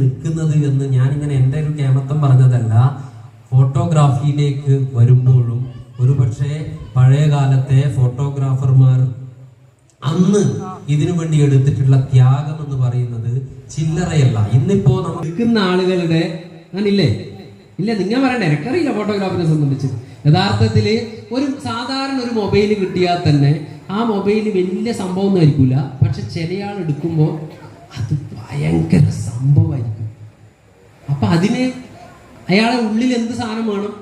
നിൽക്കുന്നത് എന്ന് ഞാനിങ്ങനെ എന്റെ ഒരു കേമത്തം പറഞ്ഞതല്ല. ഫോട്ടോഗ്രാഫിയിലേക്ക് വരുമ്പോഴും ഒരുപക്ഷെ പഴയ കാലത്തെ ഫോട്ടോഗ്രാഫർമാർ അന്ന് ഇതിനു വേണ്ടി എടുത്തിട്ടുള്ള ത്യാഗം എന്ന് പറയുന്നത് ചില്ലറയല്ല. ഇന്നിപ്പോ നിൽക്കുന്ന ആളുകളുടെ ഇല്ലേ? ഇല്ല നിങ്ങൾ പറയണ്ട. എനിക്കറിയില്ല ഫോട്ടോഗ്രാഫിനെ സംബന്ധിച്ച്. യഥാർത്ഥത്തിൽ ഒരു സാധാരണ ഒരു മൊബൈൽ കിട്ടിയാൽ തന്നെ ആ മൊബൈൽ വലിയ സംഭവം ഒന്നും ആയിരിക്കില്ല പക്ഷെ ചിലയാൾ എടുക്കുമ്പോൾ അത് ഭയങ്കര സംഭവമായിരിക്കും. അപ്പൊ അതിന് അയാളെ ഉള്ളിൽ എന്ത് സാധനം വേണം?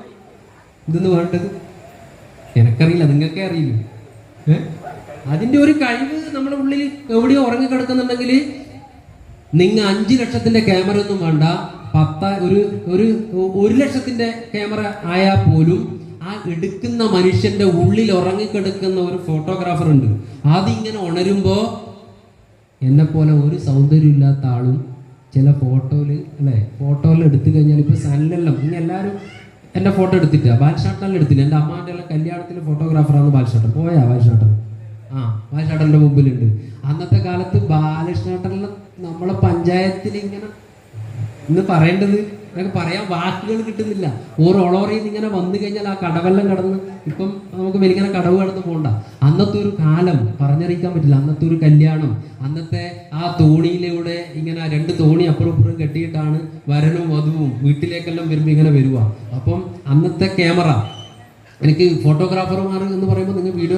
ഇതെന്ന് വേണ്ടത്? എനിക്കറിയില്ല നിങ്ങൾക്കേ അറിയില്ല? അതിന്റെ ഒരു കഴിവ് നമ്മുടെ ഉള്ളിൽ എവിടെയോ ഉറങ്ങിക്കിടക്കുന്നുണ്ടെങ്കിൽ നിങ്ങൾ അഞ്ചു ലക്ഷത്തിന്റെ ക്യാമറ ഒന്നും വേണ്ട. പത്ത ഒരു ഒരു ഒരു ലക്ഷത്തിന്റെ ക്യാമറ ആയാൽ പോലും ആ എടുക്കുന്ന മനുഷ്യന്റെ ഉള്ളിൽ ഉറങ്ങിക്കിടക്കുന്ന ഒരു ഫോട്ടോഗ്രാഫർ ഉണ്ട് അതിങ്ങനെ ഉണരുമ്പോ എന്നെ പോലെ ഒരു സൗന്ദര്യം ഇല്ലാത്ത ആളും ചില ഫോട്ടോയിൽ അല്ലേ? ഫോട്ടോയിൽ എടുത്തു കഴിഞ്ഞാൽ ഇപ്പൊ സല്ലെല്ലാം ഇനി എല്ലാവരും എന്റെ ഫോട്ടോ എടുത്തിട്ടാ ബാൽഷാട്ടനിൽ എടുത്തില്ല. എന്റെ അമ്മാന്റെ എല്ലാം കല്യാണത്തിലെ ഫോട്ടോഗ്രാഫറാണ് ബാൽഷാട്ടൻ പോയാ ബാൽഷാട്ടൻ ആ ബാലചാട്ടന്റെ മുമ്പിലുണ്ട്. അന്നത്തെ കാലത്ത് ബാലകൃഷ്ണേട്ടനെല്ലാം നമ്മളെ പഞ്ചായത്തിൽ ഇങ്ങനെ ഇന്ന് പറയേണ്ടത് എനിക്ക് പറയാൻ വാക്കുകൾ കിട്ടുന്നില്ല. ഓരോ ഒളോറിയിൽ നിന്ന് ഇങ്ങനെ വന്നു കഴിഞ്ഞാൽ ആ കടവെല്ലാം കടന്ന് ഇപ്പം നമുക്ക് വലിങ്ങനെ കടവ് കടന്ന് പോകണ്ട അന്നത്തെ ഒരു കാലം പറഞ്ഞറിയിക്കാൻ പറ്റില്ല. അന്നത്തെ ഒരു കല്യാണം അന്നത്തെ ആ തോണിയിലൂടെ ഇങ്ങനെ രണ്ട് തോണി അപ്പുറം ഇപ്പുറം കെട്ടിയിട്ടാണ് വരനും വധുവും വീട്ടിലേക്കെല്ലാം വരുമ്പോൾ ഇങ്ങനെ വരുക അപ്പം അന്നത്തെ ക്യാമറ എനിക്ക് ഫോട്ടോഗ്രാഫർമാർ എന്ന് പറയുമ്പോൾ നിങ്ങൾ വീഡിയോ